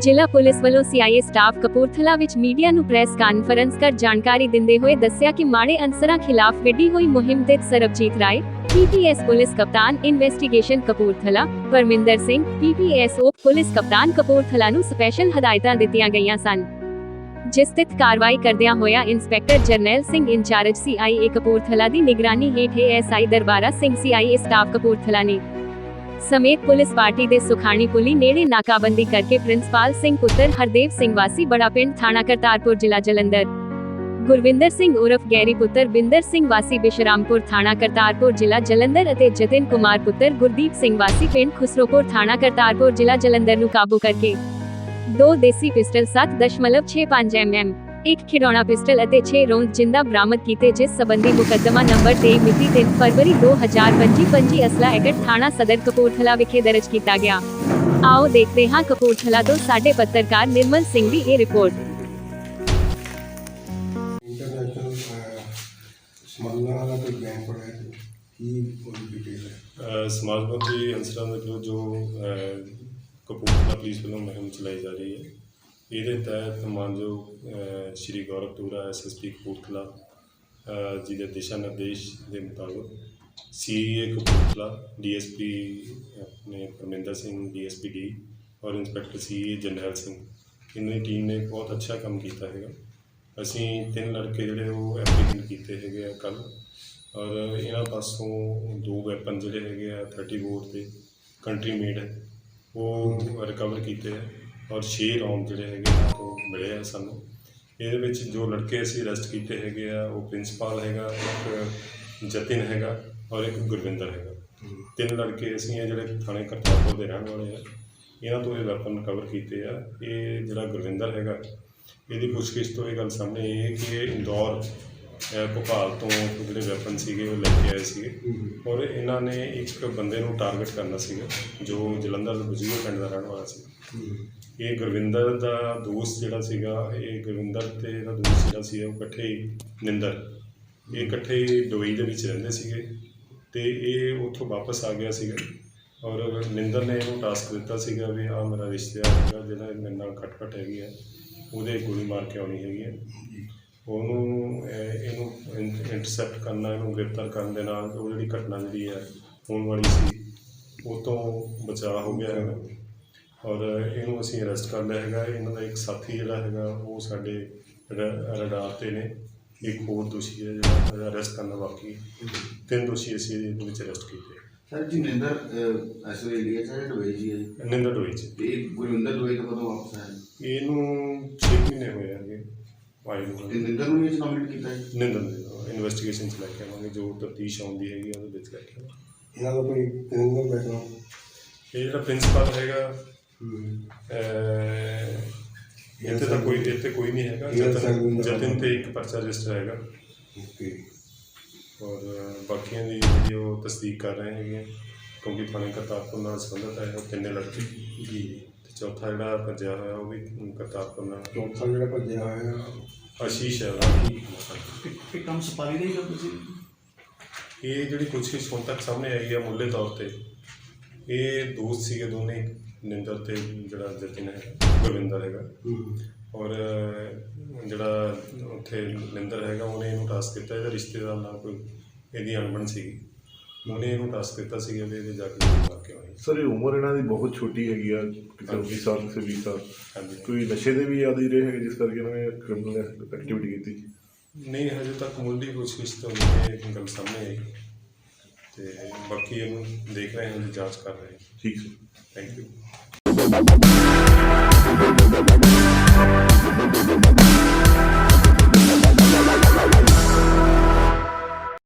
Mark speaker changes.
Speaker 1: ਜ਼ਿਲ੍ਹਾ ਪੁਲਿਸ ਵੱਲੋਂ CIA staff Kapurthala ਵਿੱਚ ਮੀਡੀਆ ਨੂੰ ਪ੍ਰੈਸ ਕਾਨਫਰੰਸ ਕਰ ਜਾਣਕਾਰੀ ਦਿੰਦੇ ਹੋਏ ਦੱਸਿਆ ਕਿ ਮਾੜੇ ਅਨਸਰਾਂ ਖਿਲਾਫ ਵਿੱਢੀ ਹੋਈ ਮੁਹਿੰਮ ਤੇ ਸਰਬਜੀਤ ਰਾਏ ਪੀਪੀਐਸ ਪੁਲਿਸ ਕਪਤਾਨ ਇਨਵੈਸਟੀਗੇਸ਼ਨ ਕਪੂਰਥਲਾ, ਪਰਮਿੰਦਰ ਸਿੰਘ ਪੀਪੀਐਸ ਉਪ ਪੁਲਿਸ ਕਪਤਾਨ ਕਪੂਰਥਲਾ ਨੂੰ ਸਪੈਸ਼ਲ ਹਦਾਇਤਾਂ ਦਿੱਤੀਆਂ ਗਈਆਂ ਸਨ। ਜਿਸ ਤਹਿਤ ਕਾਰਵਾਈ ਕਰਦਿਆਂ ਹੋਇਆ inspector Jarnail Singh incharge CIA Kapurthala ਦੀ ਨਿਗਰਾਨੀ ਹੇਠ SI Darbara Singh CIA staff Kapurthala ਨੇ ਸਮੇਤ ਪੁਲਿਸ ਪਾਰਟੀ ਦੇ ਸੁਖਾਣੀ ਪੁਲੀ ਨੇੜੇ ਨਾਕਾਬੰਦੀ ਕਰਕੇ ਪ੍ਰਿੰਸੀਪਲ ਸਿੰਘ ਪੁੱਤਰ ਹਰਦੇਵ ਸਿੰਘ ਵਾਸੀ ਬੜਾ ਪਿੰਡ ਥਾਣਾ ਕਰਤਾਰਪੁਰ, ਜ਼ਿਲ੍ਹਾ ਜਲੰਧਰ। ਗੁਰਵਿੰਦਰ ਸਿੰਘ ਉਰਫ ਗੈਰੀ ਪੁੱਤਰ ਬਿੰਦਰ ਸਿੰਘ ਵਾਸੀ ਬਿਸ਼ਰਾਮਪੁਰ ਥਾਣਾ ਕਰਤਾਰਪੁਰ, ਜ਼ਿਲ੍ਹਾ ਜਲੰਧਰ ਅਤੇ ਜਤਿਨ ਕੁਮਾਰ ਪੁੱਤਰ ਗੁਰਦੀਪ ਸਿੰਘ ਵਾਸੀ ਪਿੰਡ ਖੁਸਰੋਪੁਰ ਥਾਣਾ ਕਰਤਾਰਪੁਰ, ਜ਼ਿਲ੍ਹਾ ਜਲੰਧਰ ਨੂੰ ਕਾਬੂ ਕਰਕੇ ਦੋ ਦੇਸੀ ਪਿਸਟਲ 7.65 mm ਇੱਕ ਖਿਡੌਣਾ ਪਿਸਟਲ ਅਤੇ 6 ਰੌਂਦ ਜਿੰਦਾ ਬਰਾਮਦ ਕੀਤੇ ਜਿਸ ਸੰਬੰਧੀ ਮੁਕੱਦਮਾ ਨੰਬਰ 23 ਮਿਤੀ 3 ਫਰਵਰੀ 2025 ਪੰਜੀ ਅਸਲਾ ਐਕਟ ਥਾਣਾ ਸਦਰ ਕਪੂਰਥਲਾ ਵਿਖੇ ਦਰਜ ਕੀਤਾ ਗਿਆ ਆਓ ਦੇਖਦੇ ਹਾਂ ਕਪੂਰਥਲਾ ਤੋਂ ਸਾਡੇ ਪੱਤਰਕਾਰ ਨਿਰਮਲ ਸਿੰਘ ਦੀ ਇਹ ਰਿਪੋਰਟ
Speaker 2: ਇੰਟਰਨੈਸ਼ਨਲ ਸਮਗਲਰਾਂ ਦਾ ਕੋਈ ਬੈਨ ਪੜਿਆ ਸੀ ਕੀ ਉਹਦੀ ਡਿਟੇਲ ਹੈ
Speaker 3: ਅ, ਇਹਦੇ ਤਹਿਤ ਮਾਨਯੋਗ ਅ, ਸ਼੍ਰੀ ਗੌਰਵ ਟੂਰਾ ਐਸਐਸਪੀ ਕਪੂਰਥਲਾ ਜੀ ਦੇ ਦਿਸ਼ਾ ਨਿਰਦੇਸ਼ ਦੇ ਮੁਤਾਬਕ ਸੀਏ ਕਪੂਰਥਲਾ ਡੀਐਸਪੀ ਆਪਣੇ ਪਰਮਿੰਦਰ ਸਿੰਘ ਡੀਐਸਪੀ ਡੀ ਔਰ ਇੰਸਪੈਕਟਰ ਸੀਏ ਜਰਨੈਲ ਸਿੰਘ ਇਹਨਾਂ ਦੀ ਟੀਮ ਨੇ ਬਹੁਤ ਅੱਛਾ ਕੰਮ ਕੀਤਾ ਹੈਗਾ। ਅਸੀਂ ਤਿੰਨ ਲੜਕੇ ਜਿਹੜੇ ਉਹ ਐਪਲੀਕੈਂਟ ਕੀਤੇ ਹੈਗੇ ਆ ਕੱਲ੍ਹ ਔਰ ਇਹਨਾਂ ਪਾਸੋਂ ਦੋ ਵੈਪਨ ਜਿਹੜੇ ਹੈਗੇ ਆ 30 ਬੋਰ 'ਤੇ ਕੰਟਰੀ ਮੇਡ ਉਹ ਰਿਕਵਰ ਕੀਤੇ ਆ। ਔਰ 6 ਰੌਂਡ ਜਿਹੜੇ ਹੈਗੇ ਆ, ਉਹ ਮਿਲੇ ਆ ਸਾਨੂੰ। ਇਹਦੇ ਵਿੱਚ ਜੋ ਲੜਕੇ ਅਸੀਂ ਅਰੈਸਟ ਕੀਤੇ ਹੈਗੇ ਆ, ਉਹ ਪ੍ਰਿੰਸੀਪਲ ਹੈਗਾ, ਇੱਕ ਜਤਿਨ ਹੈਗਾ ਔਰ ਇੱਕ ਗੁਰਵਿੰਦਰ ਹੈਗਾ। ਤਿੰਨ ਲੜਕੇ ਅਸੀਂ ਆ ਜਿਹੜੇ ਥਾਣੇ ਕਰਤਾਰਪੁਰ ਦੇ ਰਹਿਣ ਵਾਲੇ ਆ, ਇਹਨਾਂ ਤੋਂ ਇਹ ਵੈਪਨ ਕਵਰ ਕੀਤੇ ਆ। ਇਹ ਜਿਹੜਾ ਗੁਰਵਿੰਦਰ ਹੈਗਾ, ਇਹਦੀ ਪੁੱਛਗਿੱਛ ਤੋਂ ਇਹ ਗੱਲ ਸਾਹਮਣੇ ਆਈ ਹੈ ਕਿ ਇਹ ਇੰਦੌਰ ਭੋਪਾਲ ਤੋਂ ਜਿਹੜੇ ਵੈਪਨ ਸੀਗੇ, ਉਹ ਲੈ ਕੇ ਆਏ ਸੀਗੇ। ਔਰ ਇਹਨਾਂ ਨੇ ਇੱਕ ਬੰਦੇ ਨੂੰ ਟਾਰਗੇਟ ਕਰਨਾ ਸੀਗਾ, ਜੋ ਜਲੰਧਰ ਦੇ ਬਜੂਰ ਪਿੰਡ ਦਾ ਰਹਿਣ ਵਾਲਾ ਸੀ। ਇਹ ਗੁਰਵਿੰਦਰ ਦਾ ਦੋਸਤ ਜਿਹੜਾ ਸੀਗਾ, ਇਹ ਗੁਰਵਿੰਦਰ ਤੇ ਇਹਦਾ ਦੋਸਤ ਜਿਹੜਾ ਸੀ, ਉਹ ਇਕੱਠੇ ਹੀ ਨਿੰਦਰ। ਇਹ ਇਕੱਠੇ ਹੀ ਦੁਬਈ ਦੇ ਵਿੱਚ ਰਹਿੰਦੇ ਸੀਗੇ ਤੇ ਇਹ ਉੱਥੋਂ ਵਾਪਸ ਆ ਗਿਆ ਸੀਗਾ। ਔਰ ਨਿੰਦਰ ਨੇ ਇਹਨੂੰ ਟਾਸਕ ਦਿੱਤਾ ਸੀਗਾ ਵੀ ਆ ਮੇਰਾ ਰਿਸ਼ਤੇਦਾਰ ਹੈਗਾ ਜਿਹੜਾ ਮੇਰੇ ਨਾਲ ਖਟਖਟ ਹੈਗੀ ਹੈ ਉਹਦੇ ਗੋਲੀ ਮਾਰ ਕੇ ਆਉਣੀ ਹੈਗੀ ਹੈ ਉਹਨੂੰ ਇਹਨੂੰ ਇੰਟਰਸੈਪਟ ਕਰਨਾ, ਇਹਨੂੰ ਗ੍ਰਿਫਤਾਰ ਕਰਨ ਦੇ ਨਾਲ ਉਹ ਜਿਹੜੀ ਘਟਨਾ ਜਿਹੜੀ ਹੈ ਹੋਣ ਵਾਲੀ ਸੀ, ਉਹ ਤੋਂ ਬਚਾਅ ਹੋ ਗਿਆ ਹੈਗਾ। ਔਰ ਇਹਨੂੰ ਅਸੀਂ ਅਰੈਸਟ ਕਰ ਲਿਆ ਹੈਗਾ। ਇਹਨਾਂ ਦਾ ਇੱਕ ਸਾਥੀ ਜਿਹੜਾ ਹੈਗਾ ਉਹ ਸਾਡੇ ਰਡਾਰ ਤੇ ਨੇ। ਇੱਕ ਹੋਰ ਦੋਸ਼ੀ ਹੈ ਜਿਹੜਾ ਅਰੈਸਟ ਕਰਨਾ ਬਾਕੀ ਹੈ। ਤਿੰਨ ਦੋਸ਼ੀ ਅਸੀਂ ਇਹਦੇ ਵਿੱਚ ਅਰੈਸਟ ਕੀਤੇ
Speaker 4: ਸਰ ਜੀ ਨਿੰਦਰ ਐਸੋ ਇੰਡੀਆ ਚ ਹੈ ਦੁਬਈ ਜੀ ਹੈ ਜੀ।
Speaker 3: ਨਿੰਦਰ ਡੋਈ
Speaker 4: ਇਹ ਗੁਰਵਿੰਦਰ ਦੁਬਈ ਤੋਂ ਕਦੋਂ ਵਾਪਸ ਆਇਆ ਜੀ?
Speaker 3: ਇਹਨੂੰ 6 ਮਹੀਨੇ ਹੋਏ ਹੈਗੇ
Speaker 4: ਤੇ
Speaker 3: ਨੂੰ।
Speaker 4: ਨਿੰਦਰ ਨੂੰ ਇਹ ਨੋਮੀਨੇਟ ਕੀਤਾ ਜੀ?
Speaker 3: ਨਿੰਦਰ ਇਨਵੈਸਟੀਗੇਸ਼ਨ ਚ ਲੈ ਕੇ ਆਵਾਂਗੇ। ਜੋ ਤਫਤੀਸ਼ ਆਉਂਦੀ ਹੈਗੀ ਉਹਦੇ ਵਿੱਚ ਲੈ ਕੇ ਆਵਾਂਗੇ।
Speaker 2: ਇਹਨਾਂ ਦਾ ਕੋਈ ਕ੍ਰਿਮੀਨਲ ਬੈਕਗ੍ਰਾਉਂਡ
Speaker 3: ਇਹ ਜਿਹੜਾ ਪ੍ਰਿੰਸੀਪਲ ਹੈਗਾ ਅਹ, ਇੱਥੇ ਤਾਂ ਕੋਈ ਇੱਥੇ ਕੋਈ ਨਹੀਂ ਹੈਗਾ। ਜਤਨ ਤੇ ਇੱਕ ਪਰਚਾ ਰਜਿਸਟਰ ਹੈਗਾ।
Speaker 2: ਓਕੇ।
Speaker 3: ਔਰ ਬਾਕੀਆਂ ਦੀ ਜਿਹੜੀ ਉਹ ਤਸਦੀਕ ਕਰ ਰਹੇ ਹੈਗੇ ਆ, ਕਿਉਂਕਿ ਥਾਣੇ ਕਰਤਾਰਪੁਰ ਨਾਲ ਸੰਬੰਧਿਤ ਹੈ ਉਹ ਤਿੰਨੇ ਲੜਕੇ। ਜੀ। ਤੇ ਚੌਥਾ ਜਿਹੜਾ ਭੱਜਿਆ ਹੋਇਆ ਉਹ ਵੀ ਕਰਤਾਰਪੁਰ ਨਾਲ।
Speaker 2: ਚੌਥਾ ਜਿਹੜਾ ਭੱਜਿਆ ਹੋਇਆ
Speaker 3: ਆਸ਼ੀਸ਼ ਹੈ। ਉਹਦਾ
Speaker 5: ਇਹ ਕੰਮ ਸਪਾਰੀ ਦਾ ਹੀ ਕਰ ਤੁਸੀਂ
Speaker 3: ਇਹ ਜਿਹੜੀ ਪੁੱਛਗਿੱਛ ਹੁਣ ਤੱਕ ਸਾਹਮਣੇ ਆਈ ਹੈ ਮੁੱਢਲੇ ਤੌਰ ਤੇ। ਇਹ ਦੋਸਤ ਸੀਗੇ ਦੋਨੇ। ਨਿੰਦਰ ਤੇ ਜਿਹੜਾ ਜਤਿਨ ਹੈ ਗੁਰਵਿੰਦਰ ਹੈਗਾ। ਔਰ ਜਿਹੜਾ ਉੱਥੇ ਨਿੰਦਰ ਹੈਗਾ ਉਹਨੇ ਇਹਨੂੰ ਟਾਸਕ ਦਿੱਤਾ ਇਹਦਾ ਰਿਸ਼ਤੇਦਾਰ ਨਾਲ ਕੋਈ ਇਹਦੀ ਅਣਬਣ ਸੀਗੀ। ਉਹਨੇ ਇਹਨੂੰ ਟਾਸਕ ਦਿੱਤਾ ਸੀਗਾ ਵੀ ਇਹਦੇ ਜਾ ਕੇ ਕੇ ਆਉਣੀ
Speaker 6: ਸਰ ਇਹ ਉਮਰ ਇਹਨਾਂ ਦੀ ਬਹੁਤ ਛੋਟੀ ਹੈਗੀ ਆ ਕਿਸੇ 19 ਸਾਲ ਕਿਸੇ 20 ਸਾਲ। ਕੋਈ ਨਸ਼ੇ ਦੇ ਵੀ ਆਦੀ ਰਹੇ ਹੈਗੇ ਜਿਸ ਕਰਕੇ ਇਹਨਾਂ ਨੇ ਕ੍ਰਿਮੀਨਲ ਐਕਟੀਵਿਟੀ ਕੀਤੀ।
Speaker 3: ਨਹੀਂ ਹਜੇ ਤੱਕ ਮੁੱਢਲੀ ਪੁੱਛਗਿੱਛ ਤੋਂ ਇਹ ਗੱਲ ਸਾਹਮਣੇ ਆਈ। ਤੇ ਬਾਕੀ ਇਹਨੂੰ ਦੇਖ ਰਹੇ ਹਾਂ ਜੀ ਜਾਂਚ ਕਰ ਰਹੇ ਹਾਂ।
Speaker 6: ਠੀਕ ਸਰ
Speaker 3: ਥੈਂਕ ਯੂ